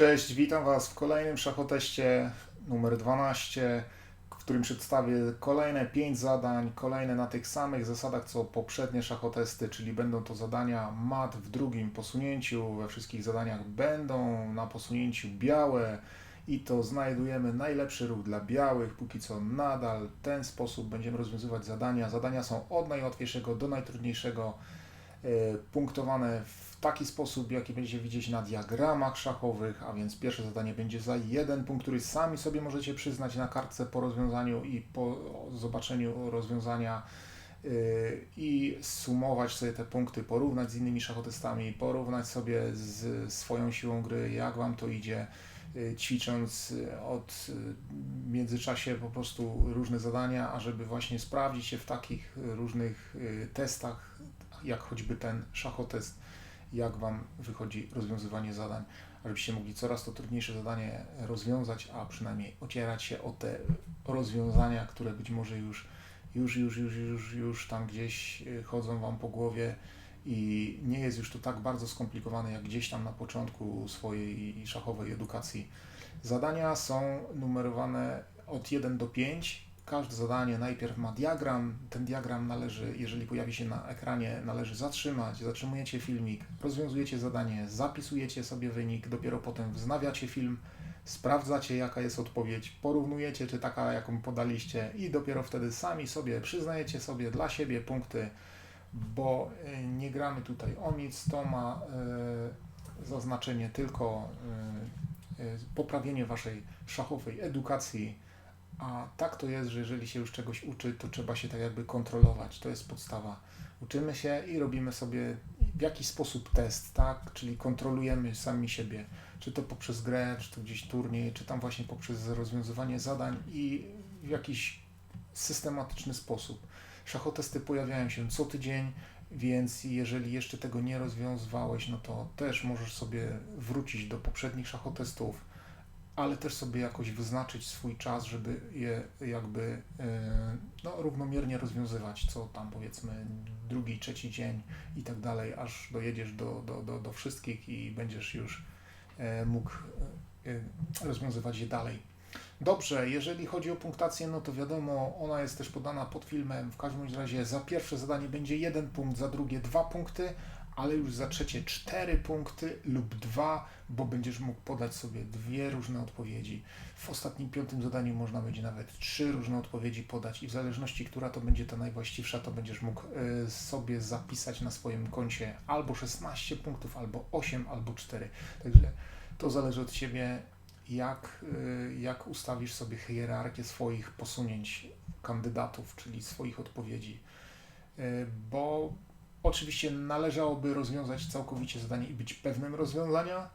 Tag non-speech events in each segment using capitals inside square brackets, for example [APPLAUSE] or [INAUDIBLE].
Cześć, witam Was w kolejnym szachoteście numer 12, w którym przedstawię kolejne 5 zadań, kolejne na tych samych zasadach co poprzednie szachotesty, czyli będą to zadania mat w drugim posunięciu, we wszystkich zadaniach będą na posunięciu białe i to znajdujemy najlepszy ruch dla białych, póki co nadal w ten sposób będziemy rozwiązywać zadania. Zadania są od najłatwiejszego do najtrudniejszego e, punktowane w taki sposób, jaki będziecie widzieć na diagramach szachowych, a więc pierwsze zadanie będzie za jeden punkt, który sami sobie możecie przyznać na kartce po rozwiązaniu i po zobaczeniu rozwiązania yy, i sumować sobie te punkty, porównać z innymi szachotestami, porównać sobie z swoją siłą gry, jak Wam to idzie, yy, ćwicząc yy, od w międzyczasie po prostu różne zadania, ażeby właśnie sprawdzić się w takich różnych testach, jak choćby ten szachotest, jak Wam wychodzi rozwiązywanie zadań, żebyście mogli coraz to trudniejsze zadanie rozwiązać, a przynajmniej ocierać się o te rozwiązania, które być może już, już, już, już, już, już tam gdzieś y, chodzą Wam po głowie i nie jest już to tak bardzo skomplikowane, jak gdzieś tam na początku swojej szachowej edukacji. Zadania są numerowane od 1 do 5 każde zadanie najpierw ma diagram. Ten diagram należy, jeżeli pojawi się na ekranie, należy zatrzymać. Zatrzymujecie filmik, rozwiązujecie zadanie, zapisujecie sobie wynik, dopiero potem wznawiacie film, sprawdzacie jaka jest odpowiedź, porównujecie czy taka jaką podaliście i dopiero wtedy sami sobie przyznajecie sobie dla siebie punkty, bo y, nie gramy tutaj o nic, to ma y, zaznaczenie tylko y, y, poprawienie waszej szachowej edukacji a tak to jest, że jeżeli się już czegoś uczy, to trzeba się tak jakby kontrolować. To jest podstawa. Uczymy się i robimy sobie w jakiś sposób test, tak? Czyli kontrolujemy sami siebie. Czy to poprzez grę, czy to gdzieś turniej, czy tam właśnie poprzez rozwiązywanie zadań i w jakiś systematyczny sposób. Szachotesty pojawiają się co tydzień, więc jeżeli jeszcze tego nie rozwiązywałeś, no to też możesz sobie wrócić do poprzednich szachotestów ale też sobie jakoś wyznaczyć swój czas, żeby je jakby e, no, równomiernie rozwiązywać, co tam powiedzmy drugi, trzeci dzień i tak dalej, aż dojedziesz do, do, do, do wszystkich i będziesz już e, mógł e, rozwiązywać je dalej. Dobrze, jeżeli chodzi o punktację, no to wiadomo, ona jest też podana pod filmem. W każdym razie za pierwsze zadanie będzie jeden punkt, za drugie dwa punkty, ale już za trzecie cztery punkty lub dwa, bo będziesz mógł podać sobie dwie różne odpowiedzi. W ostatnim piątym zadaniu można będzie nawet trzy różne odpowiedzi podać i w zależności, która to będzie ta najwłaściwsza, to będziesz mógł y, sobie zapisać na swoim koncie albo 16 punktów, albo 8, albo 4. Także to zależy od Ciebie, jak, y, jak ustawisz sobie hierarchię swoich posunięć kandydatów, czyli swoich odpowiedzi. Y, bo Oczywiście należałoby rozwiązać całkowicie zadanie i być pewnym rozwiązania,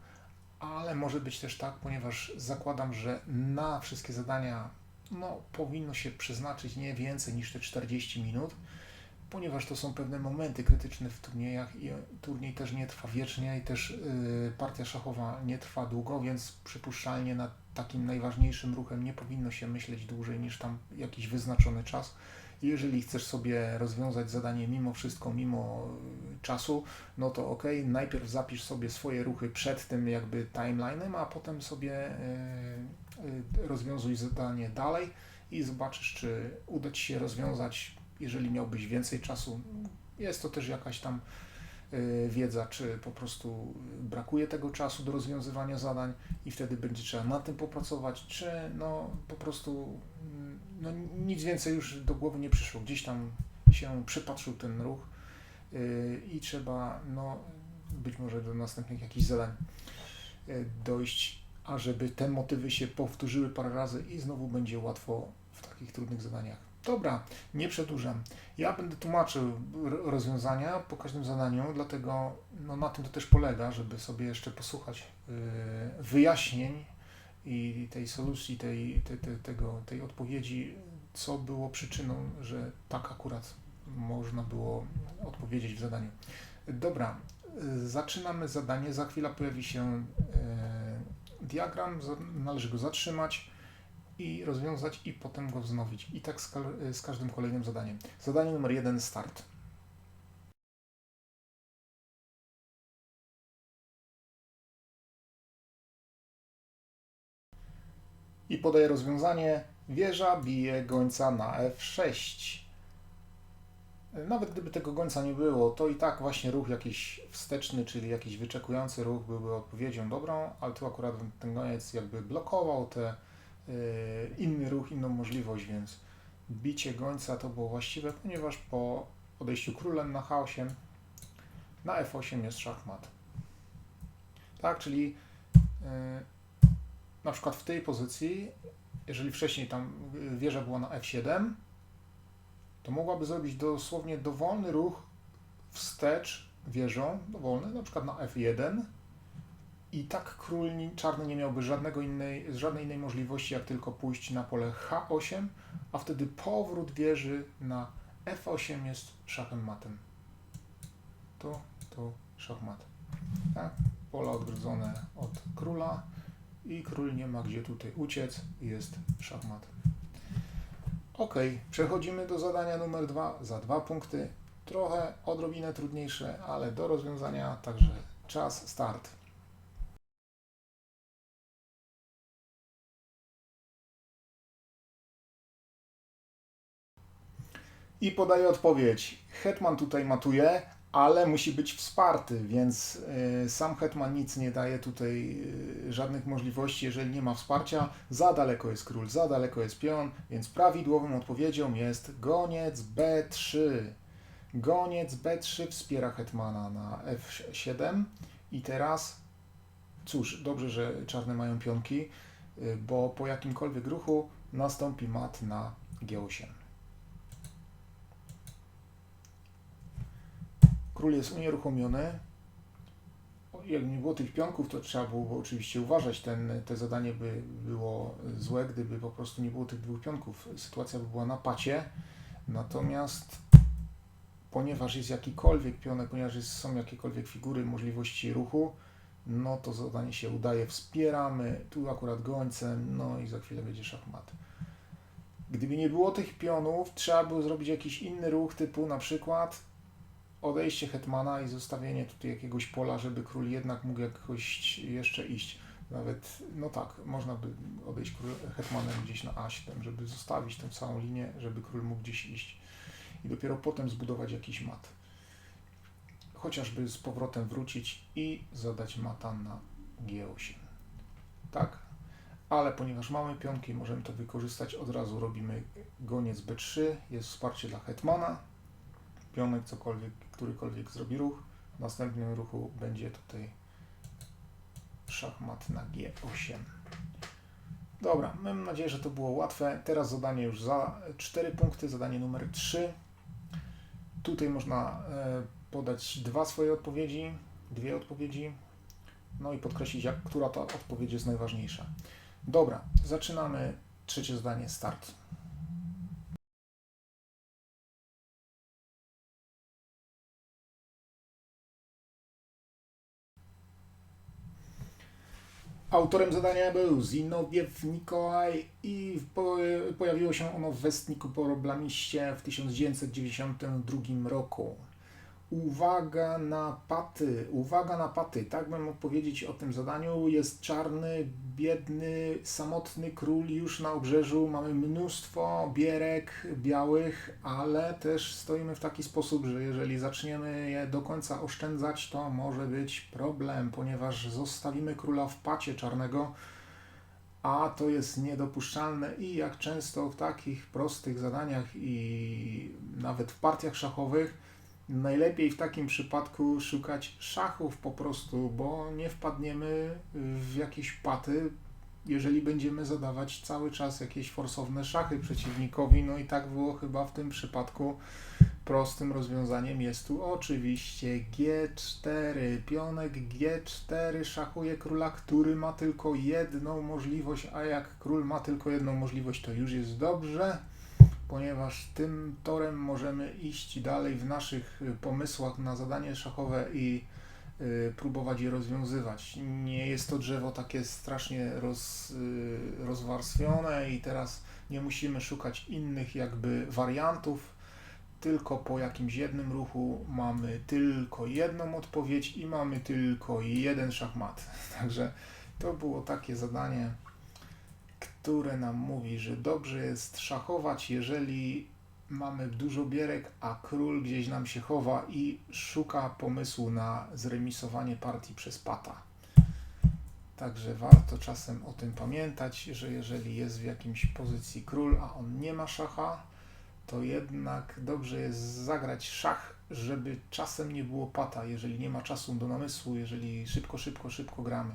ale może być też tak, ponieważ zakładam, że na wszystkie zadania no, powinno się przeznaczyć nie więcej niż te 40 minut, ponieważ to są pewne momenty krytyczne w turniejach i turniej też nie trwa wiecznie i też yy, partia szachowa nie trwa długo, więc przypuszczalnie nad takim najważniejszym ruchem nie powinno się myśleć dłużej niż tam jakiś wyznaczony czas. Jeżeli chcesz sobie rozwiązać zadanie mimo wszystko, mimo y, czasu, no to ok, najpierw zapisz sobie swoje ruchy przed tym jakby timelinem, a potem sobie y, y, rozwiązuj zadanie dalej i zobaczysz, czy uda Ci się rozwiązać, jeżeli miałbyś więcej czasu. Jest to też jakaś tam wiedza, czy po prostu brakuje tego czasu do rozwiązywania zadań i wtedy będzie trzeba nad tym popracować, czy no po prostu mm, no, nic więcej już do głowy nie przyszło. Gdzieś tam się przypatrzył ten ruch yy, i trzeba no, być może do następnych jakichś zadań yy, dojść, ażeby te motywy się powtórzyły parę razy i znowu będzie łatwo w takich trudnych zadaniach. Dobra, nie przedłużam. Ja będę tłumaczył rozwiązania po każdym zadaniu, dlatego no, na tym to też polega, żeby sobie jeszcze posłuchać yy, wyjaśnień i tej solucji, tej, te, te, tego, tej odpowiedzi, co było przyczyną, że tak akurat można było odpowiedzieć w zadaniu. Dobra, yy, zaczynamy zadanie. Za chwilę pojawi się yy, diagram, należy go zatrzymać i rozwiązać i potem go wznowić. I tak z, z każdym kolejnym zadaniem. Zadanie numer jeden, start. I podaje rozwiązanie. Wieża bije gońca na F6. Nawet gdyby tego gońca nie było, to i tak właśnie ruch jakiś wsteczny, czyli jakiś wyczekujący ruch byłby odpowiedzią dobrą, ale tu akurat ten goniec jakby blokował te inny ruch, inną możliwość, więc bicie gońca to było właściwe, ponieważ po odejściu królem na H8 na F8 jest szachmat. Tak, czyli yy, na przykład w tej pozycji, jeżeli wcześniej tam wieża była na F7, to mogłaby zrobić dosłownie dowolny ruch wstecz wieżą, dowolny, na przykład na F1 i tak król czarny nie miałby żadnego innej, żadnej innej możliwości, jak tylko pójść na pole H8, a wtedy powrót wieży na F8 jest szachem matem. Tu, tu, szachmat. Tak? Pola odgrodzone od króla i król nie ma gdzie tutaj uciec, jest szachmat. Ok, przechodzimy do zadania numer dwa za dwa punkty. Trochę odrobinę trudniejsze, ale do rozwiązania, także czas, start. I podaję odpowiedź. Hetman tutaj matuje, ale musi być wsparty, więc y, sam Hetman nic nie daje tutaj y, żadnych możliwości, jeżeli nie ma wsparcia. Za daleko jest król, za daleko jest pion, więc prawidłową odpowiedzią jest goniec B3. Goniec B3 wspiera Hetmana na F7 i teraz cóż, dobrze, że czarne mają pionki, y, bo po jakimkolwiek ruchu nastąpi mat na G8. Król jest unieruchomiony. Jak nie było tych pionków, to trzeba było oczywiście uważać. Ten, te zadanie by było złe, gdyby po prostu nie było tych dwóch pionków. Sytuacja by była na pacie. Natomiast ponieważ jest jakikolwiek pionek, ponieważ jest, są jakiekolwiek figury, możliwości ruchu, no to zadanie się udaje. Wspieramy, tu akurat gońcem, no i za chwilę będzie szachmat. Gdyby nie było tych pionów, trzeba było zrobić jakiś inny ruch, typu na przykład odejście hetmana i zostawienie tutaj jakiegoś pola, żeby król jednak mógł jakoś jeszcze iść. Nawet, no tak, można by odejść król, hetmanem gdzieś na A7, żeby zostawić tę całą linię, żeby król mógł gdzieś iść. I dopiero potem zbudować jakiś mat. Chociażby z powrotem wrócić i zadać mata na G8. Tak? Ale ponieważ mamy pionki, możemy to wykorzystać, od razu robimy goniec B3, jest wsparcie dla hetmana, pionek cokolwiek, którykolwiek zrobi ruch. W następnym ruchu będzie tutaj szachmat na G8. Dobra, mam nadzieję, że to było łatwe. Teraz zadanie już za 4 punkty, zadanie numer 3. Tutaj można e, podać dwa swoje odpowiedzi, dwie odpowiedzi, no i podkreślić, jak, która ta odpowiedź jest najważniejsza. Dobra, zaczynamy trzecie zadanie, start. Autorem zadania był Zinowiew Nikołaj i po, pojawiło się ono w Westniku Problamiście w 1992 roku. Uwaga na paty, uwaga na paty, tak bym mógł powiedzieć o tym zadaniu. Jest czarny, biedny, samotny król już na obrzeżu. Mamy mnóstwo bierek białych, ale też stoimy w taki sposób, że jeżeli zaczniemy je do końca oszczędzać, to może być problem, ponieważ zostawimy króla w pacie czarnego, a to jest niedopuszczalne i jak często w takich prostych zadaniach i nawet w partiach szachowych Najlepiej w takim przypadku szukać szachów po prostu, bo nie wpadniemy w jakieś paty, jeżeli będziemy zadawać cały czas jakieś forsowne szachy przeciwnikowi. No i tak było chyba w tym przypadku. Prostym rozwiązaniem jest tu oczywiście G4. Pionek G4 szachuje króla, który ma tylko jedną możliwość, a jak król ma tylko jedną możliwość, to już jest dobrze ponieważ tym torem możemy iść dalej w naszych y, pomysłach na zadanie szachowe i y, próbować je rozwiązywać. Nie jest to drzewo takie strasznie roz, y, rozwarstwione i teraz nie musimy szukać innych jakby wariantów, tylko po jakimś jednym ruchu mamy tylko jedną odpowiedź i mamy tylko jeden szachmat. [LAUGHS] Także to było takie zadanie które nam mówi, że dobrze jest szachować, jeżeli mamy dużo bierek, a król gdzieś nam się chowa i szuka pomysłu na zremisowanie partii przez pata. Także warto czasem o tym pamiętać, że jeżeli jest w jakimś pozycji król, a on nie ma szacha, to jednak dobrze jest zagrać szach, żeby czasem nie było pata, jeżeli nie ma czasu do namysłu, jeżeli szybko, szybko, szybko gramy.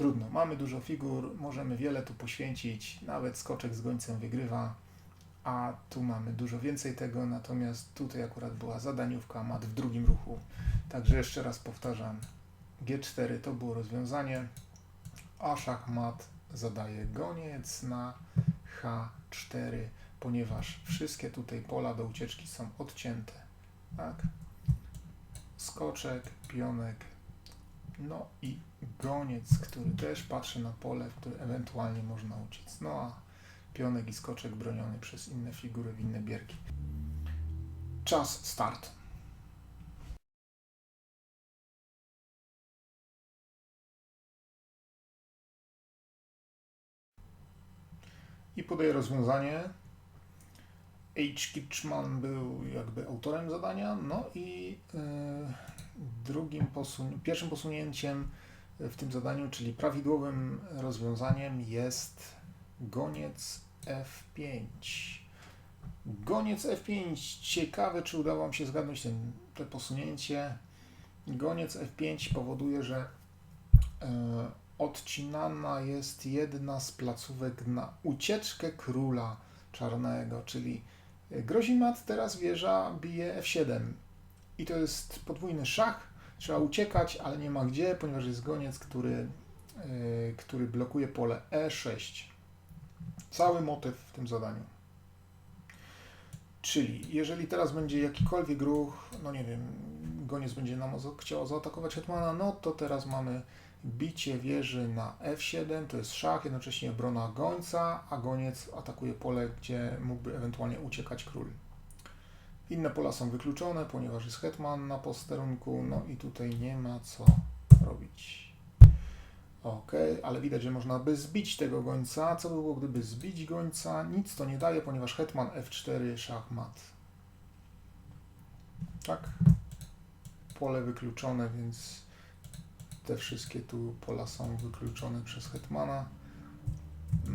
Trudno, mamy dużo figur, możemy wiele tu poświęcić, nawet skoczek z gońcem wygrywa, a tu mamy dużo więcej tego, natomiast tutaj akurat była zadaniówka, mat w drugim ruchu. Także jeszcze raz powtarzam, G4 to było rozwiązanie, a szachmat zadaje goniec na H4, ponieważ wszystkie tutaj pola do ucieczki są odcięte. Tak? Skoczek, pionek, no i goniec, który też patrzy na pole, w które ewentualnie można uciec. No a pionek i skoczek broniony przez inne figury w inne bierki. Czas start. I podaję rozwiązanie. H. Kitchman był jakby autorem zadania, no i yy, drugim posun- pierwszym posunięciem w tym zadaniu, czyli prawidłowym rozwiązaniem jest goniec F5. Goniec F5. Ciekawe, czy udało Wam się zgadnąć ten, to posunięcie. Goniec F5 powoduje, że yy, odcinana jest jedna z placówek na ucieczkę króla czarnego, czyli grozi mat, teraz wieża bije F7. I to jest podwójny szach, trzeba uciekać, ale nie ma gdzie, ponieważ jest goniec, który, yy, który blokuje pole E6. Cały motyw w tym zadaniu. Czyli jeżeli teraz będzie jakikolwiek ruch, no nie wiem, goniec będzie nam chciał zaatakować hetmana, no to teraz mamy bicie wieży na F7, to jest szach, jednocześnie obrona gońca, a goniec atakuje pole, gdzie mógłby ewentualnie uciekać król. Inne pola są wykluczone, ponieważ jest hetman na posterunku, no i tutaj nie ma co robić. Ok, ale widać, że można by zbić tego gońca. Co by było, gdyby zbić gońca? Nic to nie daje, ponieważ hetman F4, szach mat. Tak? Pole wykluczone, więc te wszystkie tu pola są wykluczone przez hetmana.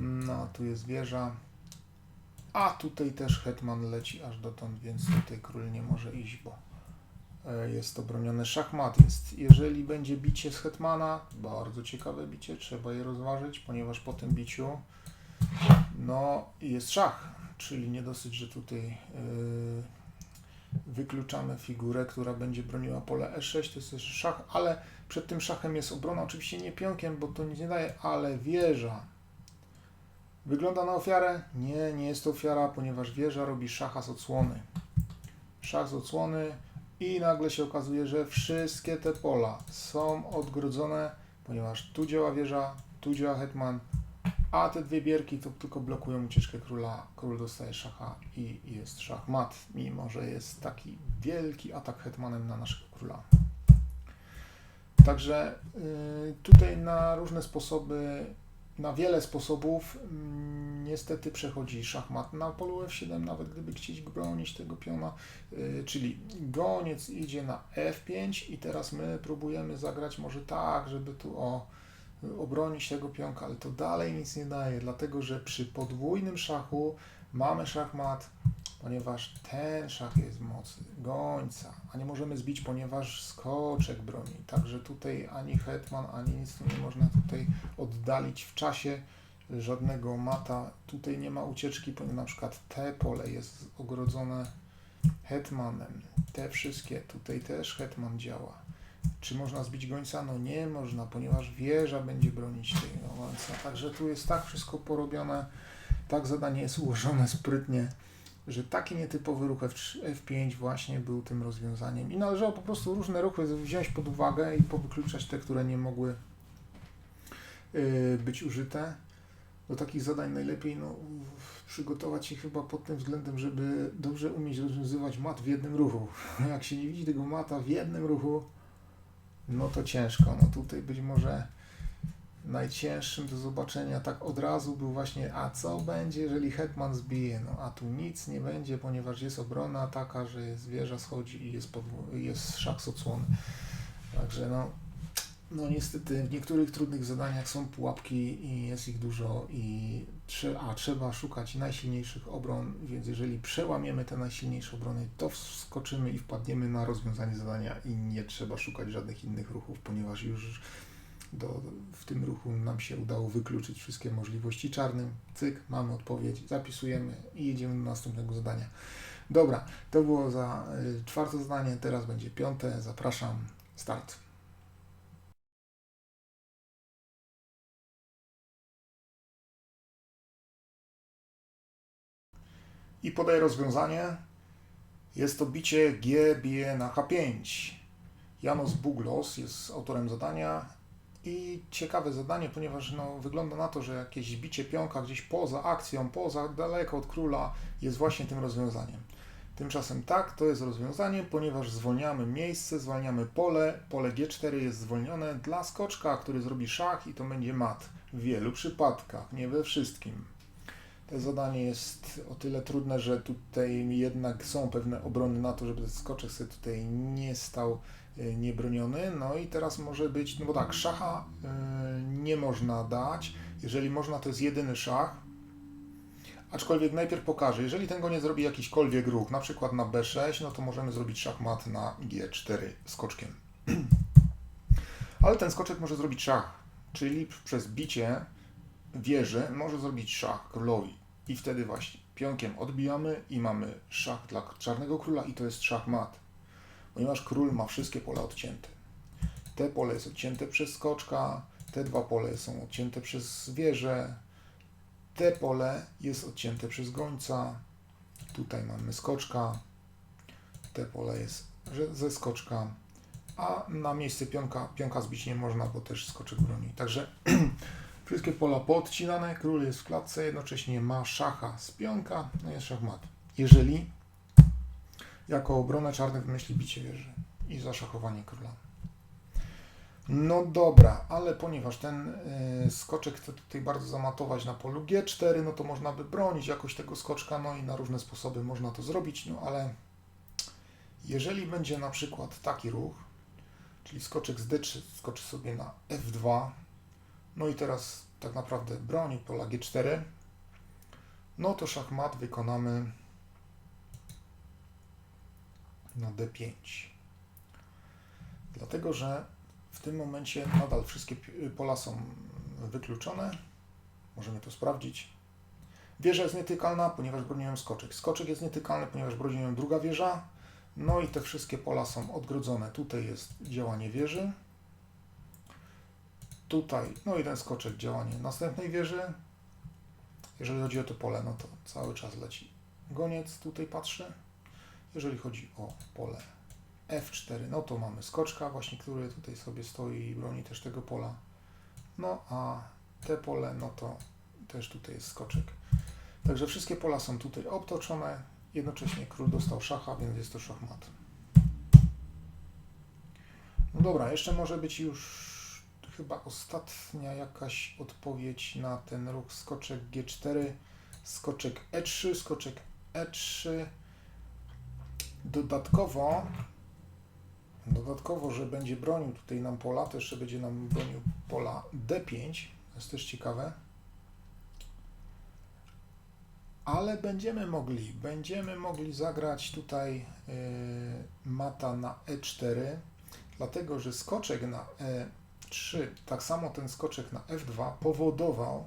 No, tu jest wieża. A tutaj też hetman leci aż dotąd, więc tutaj król nie może iść, bo e, jest obroniony szachmat. Jest, jeżeli będzie bicie z hetmana, bardzo ciekawe bicie, trzeba je rozważyć, ponieważ po tym biciu no jest szach, czyli nie dosyć, że tutaj yy, wykluczamy figurę, która będzie broniła pole E6, to jest też szach, ale przed tym szachem jest obrona, oczywiście nie pionkiem, bo to nic nie daje, ale wieża. Wygląda na ofiarę? Nie, nie jest to ofiara, ponieważ wieża robi szacha z odsłony. Szach z odsłony i nagle się okazuje, że wszystkie te pola są odgrodzone, ponieważ tu działa wieża, tu działa hetman, a te dwie bierki to tylko blokują ucieczkę króla. Król dostaje szacha i jest szachmat, mimo że jest taki wielki atak hetmanem na naszego króla. Także y, tutaj na różne sposoby, na wiele sposobów mm, niestety przechodzi szachmat na polu F7, nawet gdyby chcieć bronić tego piona, y, czyli goniec idzie na F5 i teraz my próbujemy zagrać może tak, żeby tu o obronić tego pionka, ale to dalej nic nie daje, dlatego że przy podwójnym szachu mamy szachmat, ponieważ ten szach jest mocy gońca, a nie możemy zbić, ponieważ skoczek broni. Także tutaj ani hetman, ani nic nie można tutaj oddalić w czasie żadnego mata. Tutaj nie ma ucieczki, ponieważ na przykład te pole jest ogrodzone hetmanem. Te wszystkie, tutaj też hetman działa. Czy można zbić gońca? No nie można, ponieważ wieża będzie bronić tego gońca. Także tu jest tak wszystko porobione, tak zadanie jest ułożone sprytnie, że taki nietypowy ruch F5 właśnie był tym rozwiązaniem. I należało po prostu różne ruchy wziąć pod uwagę i powykluczać te, które nie mogły yy, być użyte. Do takich zadań najlepiej no, przygotować się chyba pod tym względem, żeby dobrze umieć rozwiązywać mat w jednym ruchu. [LAUGHS] Jak się nie widzi tego mata w jednym ruchu, no to ciężko. No tutaj być może najcięższym do zobaczenia tak od razu był właśnie, a co będzie, jeżeli hetman zbije? No a tu nic nie będzie, ponieważ jest obrona taka, że jest wieża schodzi i jest, podwo- jest szach z odsłony. Także no, no niestety w niektórych trudnych zadaniach są pułapki i jest ich dużo i trze- a trzeba szukać najsilniejszych obron, więc jeżeli przełamiemy te najsilniejsze obrony, to wskoczymy i wpadniemy na rozwiązanie zadania i nie trzeba szukać żadnych innych ruchów, ponieważ już do, w tym ruchu nam się udało wykluczyć wszystkie możliwości czarnym. Cyk, mamy odpowiedź, zapisujemy i jedziemy do następnego zadania. Dobra, to było za y, czwarte zadanie, teraz będzie piąte. Zapraszam, start. I podaję rozwiązanie. Jest to bicie G bije na H5. Janos Buglos jest autorem zadania i ciekawe zadanie, ponieważ no, wygląda na to, że jakieś bicie pionka gdzieś poza akcją, poza daleko od króla jest właśnie tym rozwiązaniem. Tymczasem tak, to jest rozwiązanie, ponieważ zwolniamy miejsce, zwalniamy pole. Pole G4 jest zwolnione dla skoczka, który zrobi szach i to będzie mat. W wielu przypadkach, nie we wszystkim. To zadanie jest o tyle trudne, że tutaj jednak są pewne obrony na to, żeby skoczek sobie tutaj nie stał y, niebroniony. No i teraz może być, no bo tak, szacha y, nie można dać. Jeżeli można, to jest jedyny szach. Aczkolwiek najpierw pokażę, jeżeli ten goniec zrobi jakikolwiek ruch, na przykład na B6, no to możemy zrobić szachmat na G4 skoczkiem. [CLEARS THROAT] Ale ten skoczek może zrobić szach, czyli przez bicie wieży może zrobić szach królowi. I wtedy właśnie pionkiem odbijamy i mamy szach dla czarnego króla i to jest szach mat. Ponieważ król ma wszystkie pola odcięte. Te pole jest odcięte przez skoczka, te dwa pole są odcięte przez wieżę, te pole jest odcięte przez gońca. Tutaj mamy skoczka, te pole jest ze skoczka, a na miejsce pionka, pionka zbić nie można, bo też skoczek broni. Także [CLEARS THROAT] Wszystkie pola poodcinane, król jest w klatce, jednocześnie ma szacha z pionka, no jest szachmat. Jeżeli jako obronę czarnych myśli bicie wieży i zaszachowanie króla. No dobra, ale ponieważ ten y, skoczek chce tutaj bardzo zamatować na polu G4, no to można by bronić jakoś tego skoczka, no i na różne sposoby można to zrobić, no ale jeżeli będzie na przykład taki ruch, czyli skoczek z D3 skoczy sobie na F2, no i teraz tak naprawdę broni pola G4. No to szachmat wykonamy na D5. Dlatego, że w tym momencie nadal wszystkie pola są wykluczone. Możemy to sprawdzić. Wieża jest nietykalna, ponieważ broniłem skoczek. Skoczek jest nietykalny, ponieważ broniłem druga wieża. No i te wszystkie pola są odgrodzone. Tutaj jest działanie wieży tutaj, no i ten skoczek działanie następnej wieży. Jeżeli chodzi o to pole, no to cały czas leci goniec, tutaj patrzę. Jeżeli chodzi o pole F4, no to mamy skoczka właśnie, który tutaj sobie stoi i broni też tego pola. No a te pole, no to też tutaj jest skoczek. Także wszystkie pola są tutaj obtoczone. Jednocześnie król dostał szacha, więc jest to szachmat. No dobra, jeszcze może być już chyba ostatnia jakaś odpowiedź na ten ruch skoczek G4, skoczek E3, skoczek E3. Dodatkowo, dodatkowo, że będzie bronił tutaj nam pola, to jeszcze będzie nam bronił pola D5, to jest też ciekawe. Ale będziemy mogli, będziemy mogli zagrać tutaj yy, mata na E4, dlatego że skoczek na E 3, tak samo ten skoczek na F2 powodował,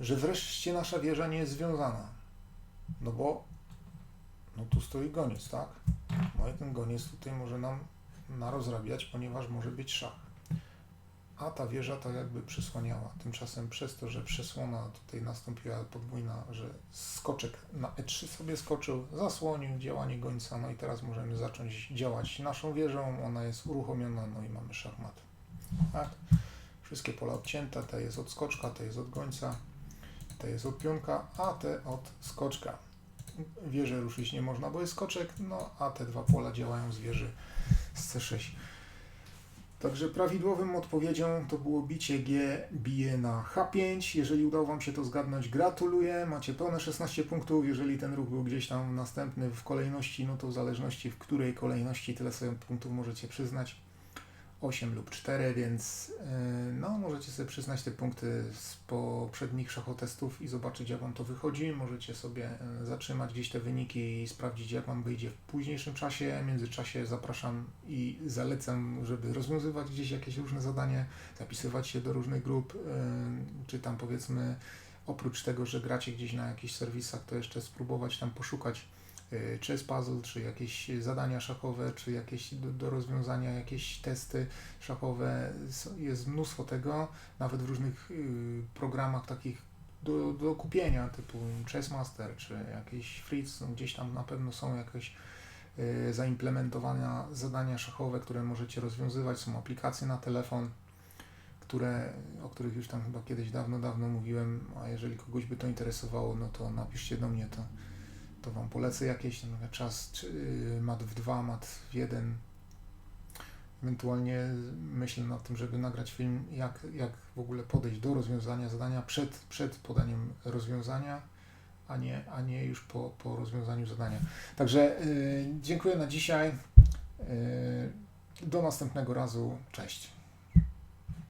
że wreszcie nasza wieża nie jest związana. No bo no tu stoi goniec, tak? No i ten goniec tutaj może nam narozrabiać, ponieważ może być szach. A ta wieża tak jakby przysłaniała. Tymczasem przez to, że przesłona tutaj nastąpiła podwójna, że skoczek na E3 sobie skoczył, zasłonił działanie gońca, no i teraz możemy zacząć działać naszą wieżą, ona jest uruchomiona, no i mamy szachmat. Tak? Wszystkie pola odcięte, te jest od skoczka, te jest od gońca, te jest od pionka, a te od skoczka. Wieżę ruszyć nie można, bo jest skoczek, no a te dwa pola działają z wieży z C6. Także prawidłowym odpowiedzią to było bicie G bije na H5. Jeżeli udało Wam się to zgadnąć, gratuluję. Macie pełne 16 punktów. Jeżeli ten ruch był gdzieś tam następny w kolejności, no to w zależności w której kolejności tyle sobie punktów możecie przyznać. 8 lub 4, więc yy, no możecie sobie przyznać te punkty z poprzednich szachotestów i zobaczyć jak Wam to wychodzi. Możecie sobie yy, zatrzymać gdzieś te wyniki i sprawdzić jak Wam wyjdzie w późniejszym czasie. W międzyczasie zapraszam i zalecam, żeby rozwiązywać gdzieś jakieś różne zadanie, zapisywać się do różnych grup, yy, czy tam powiedzmy oprócz tego, że gracie gdzieś na jakichś serwisach, to jeszcze spróbować tam poszukać y, chess puzzle, czy jakieś zadania szachowe, czy jakieś do, do rozwiązania jakieś testy szachowe. Jest mnóstwo tego, nawet w różnych y, programach takich do, do kupienia, typu Chessmaster, czy jakiś Fritz, no gdzieś tam na pewno są jakieś y, zaimplementowane zadania szachowe, które możecie rozwiązywać. Są aplikacje na telefon, które, o których już tam chyba kiedyś dawno, dawno mówiłem, a jeżeli kogoś by to interesowało, no to napiszcie do mnie, to, to Wam polecę jakieś, no, czas czy, y, mat w 2, mat w 1. Ewentualnie myślę nad tym, żeby nagrać film, jak, jak w ogóle podejść do rozwiązania zadania przed, przed podaniem rozwiązania, a nie, a nie już po, po rozwiązaniu zadania. Także y, dziękuję na dzisiaj. Y, do następnego razu. Cześć.